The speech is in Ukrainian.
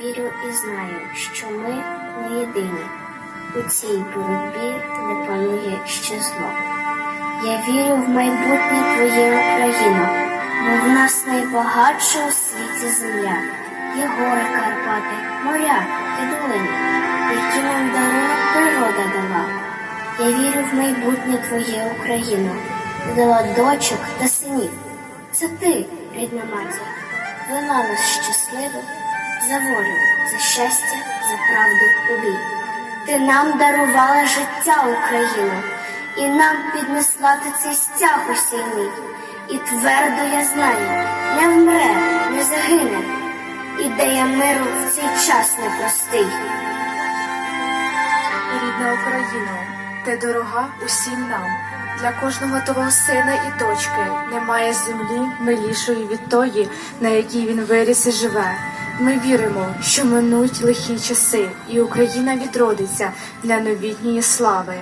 вірю і знаю, що ми не єдині. У цій боротьбі не панує ще зло. Я вірю в майбутнє твоє Україно, бо в нас найбагатша у світі земля. Є гори Карпати, моря і долини, які нам дарунок природа дала. Я вірю в майбутнє твоє Україно, дала дочок та синів. Це ти, рідна матір, вела нас щасливо за волю, за щастя, за правду у бій. Ти нам дарувала життя Україну, і нам піднесла ти цей стяг осінній. І твердо я знаю, не вмре, не загине. Ідея миру в цей час непростий. Рідна Україно, ти дорога усім нам. Для кожного твого сина і дочки немає землі милішої від тої, на якій він виріс і живе. Ми віримо, що минуть лихі часи, і Україна відродиться для новітньої слави.